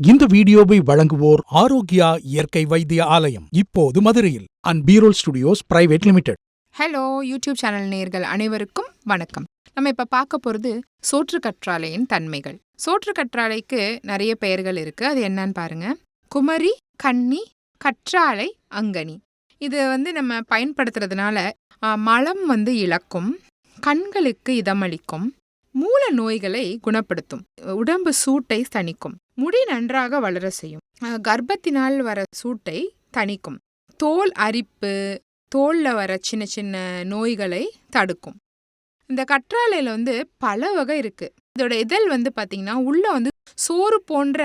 இந்த வீடியோவை வழங்குவோர் ஆரோக்கியா இயற்கை வைத்திய ஆலயம் இப்போது மதுரையில் and பீரோல் studios private limited. Hello YouTube channel நேர்கள் அனைவருக்கும் வணக்கம். நம்ம இப்போ பார்க்க போகிறது சோற்று கற்றாழையின் தன்மைகள். சோற்று கற்றாழைக்கு நிறைய பெயர்கள் இருக்குது அது என்னன்னு பாருங்க. குமரி கன்னி கற்றாழை அங்கனி. இது வந்து நம்ம பயன்படுத்துறதுனால மலம் வந்து இழக்கும் கண்களுக்கு இதமளிக்கும் மூல நோய்களை குணப்படுத்தும். உடம்பு சூட்டை தணிக்கும். முடி நன்றாக வளர செய்யும். கர்ப்பத்தினால் வர சூட்டை தணிக்கும். தோல் அரிப்பு தோல்ல வர சின்ன சின்ன நோய்களை தடுக்கும். இந்த கற்றாழையில வந்து பல வகை இருக்கு. இதோட இதழ் வந்து பாத்தீங்கன்னா உள்ள வந்து சோறு போன்ற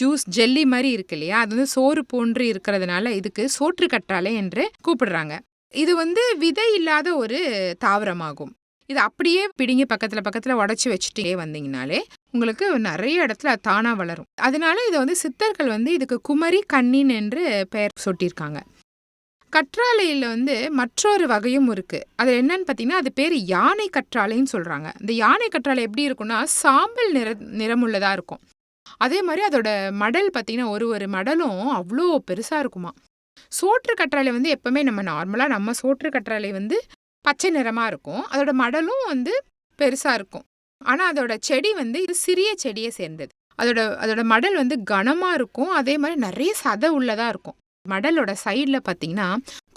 ஜூஸ் ஜெல்லி மாதிரி இருக்கு இல்லையா? அது வந்து சோறு போன்று இருக்கிறதுனால இதுக்கு சோற்று கற்றாழை என்று கூப்பிடுறாங்க. இது வந்து விதை இல்லாத ஒரு தாவரமாகும். இது அப்படியே பிடிங்கி பக்கத்தில் பக்கத்தில் உடச்சி வச்சுட்டே வந்தீங்கனாலே உங்களுக்கு நிறைய இடத்துல தானாக வளரும். அதனால இதை வந்து சித்தர்கள் வந்து இதுக்கு குமரி கண்ணின் என்று பெயர் சூட்டியிருக்காங்க. கற்றாழையில் வந்து மற்றொரு வகையும் இருக்கு. அது என்னன்னு பார்த்தீங்கன்னா அது பேர் யானை கற்றாழைன்னு சொல்கிறாங்க இந்த யானை கற்றாழை எப்படி இருக்கும்னா சாம்பல் நிற நிறமுள்ளதாக இருக்கும். அதே மாதிரி அதோட மடல் பார்த்தீங்கன்னா ஒரு ஒரு மடலும் அவ்வளோ பெருசாக இருக்குமா. சோற்று கற்றாழை வந்து எப்பவுமே நம்ம நார்மலாக நம்ம சோற்று கற்றாழை வந்து பச்சை நிறமாக இருக்கும். அதோட மடலும் வந்து பெருசாக இருக்கும். ஆனால் அதோட செடி வந்து இது சிறிய செடியை சேர்ந்தது. அதோட அதோட மடல் வந்து கனமாக இருக்கும். அதே மாதிரி நிறைய சதை உள்ளதாக இருக்கும். மடலோட சைடில் பார்த்தீங்கன்னா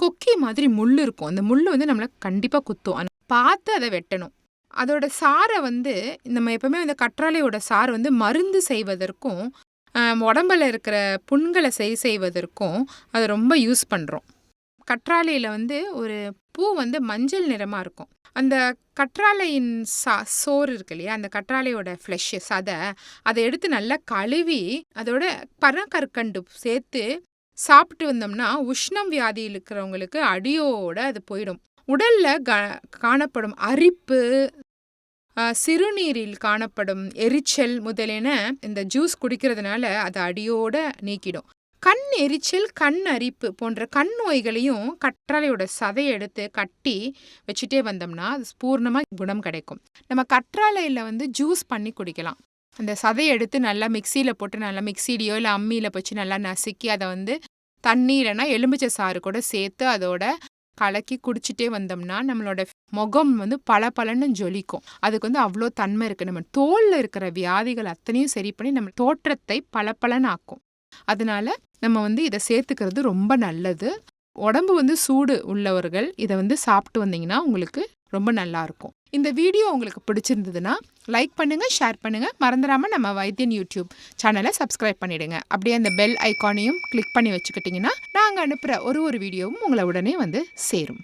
கொக்கி மாதிரி முள் இருக்கும். அந்த முள் வந்து நம்மளை கண்டிப்பாக குத்தும். ஆனால் பார்த்து அதை வெட்டணும். அதோட சாரை வந்து நம்ம எப்பவுமே அந்த கற்றாழையோட சாறு வந்து மருந்து செய்வதற்கும் உடம்பில் உடம்புல இருக்கிற புண்களை சரி செய்வதற்கும் அதை ரொம்ப யூஸ் பண்ணுறோம் கற்றாழையில் வந்து ஒரு பூ வந்து மஞ்சள் நிறமாக இருக்கும். அந்த கற்றாழையின் சா சோறு இருக்கு இல்லையா? அந்த கற்றாழையோட ஃப்ளெஷ்ஷு சதை அதை எடுத்து நல்லா கழுவி அதோட பனக்கற்கண்டு சேர்த்து சாப்பிட்டு வந்தோம்னா உஷ்ணம் வியாதி இருக்கிறவங்களுக்கு அடியோட அது போயிடும். உடல்ல க காணப்படும் அரிப்பு சிறுநீரில் காணப்படும் எரிச்சல் முதலின இந்த ஜூஸ் குடிக்கிறதுனால அது அடியோட நீக்கிடும். கண் எரிச்சல் கண் அரிப்பு போன்ற கண் நோய்களையும் கற்றாழையோட சதையை எடுத்து கட்டி வச்சுட்டே வந்தோம்னா அது பூர்ணமாக குணம் கிடைக்கும். நம்ம கற்றாழையில் வந்து ஜூஸ் பண்ணி குடிக்கலாம். அந்த சதையை எடுத்து நல்லா மிக்சியில் போட்டு நல்லா மிக்சிலையோ இல்லை அம்மியில் வச்சு நல்லா நசுக்கி அதை வந்து தண்ணி இல்லைன்னா எலுமிச்சை சாறு கூட சேர்த்து அதோட கலக்கி குடிச்சிட்டே வந்தோம்னா நம்மளோட முகம் வந்து பளபளன்னு ஜொலிக்கும். அதுக்கு வந்து அவ்வளோ தன்மை இருக்குது நம்ம தோலில் இருக்கிற வியாதிகள் அத்தனையும் சரி பண்ணி நம்ம தோற்றத்தை பளபளன்னு ஆக்கும். அதனால நம்ம வந்து இதை சேர்த்துக்கிறது ரொம்ப நல்லது. உடம்பு வந்து சூடு உள்ளவர்கள் இதை வந்து சாப்பிட்டு வந்தீங்கன்னா உங்களுக்கு ரொம்ப நல்லா இருக்கும். இந்த வீடியோ உங்களுக்கு பிடிச்சிருந்ததுன்னா லைக் பண்ணுங்கள் ஷேர் பண்ணுங்கள் மறந்துடாமல் நம்ம வைத்தியன் யூடியூப் சேனலை சப்ஸ்கிரைப் பண்ணிவிடுங்க அப்படியே அந்த பெல் ஐகானையும் கிளிக் பண்ணி வச்சுக்கிட்டிங்கன்னா நாங்கள் அனுப்புகிற ஒரு ஒரு வீடியோவும் உங்களை உடனே வந்து சேரும்.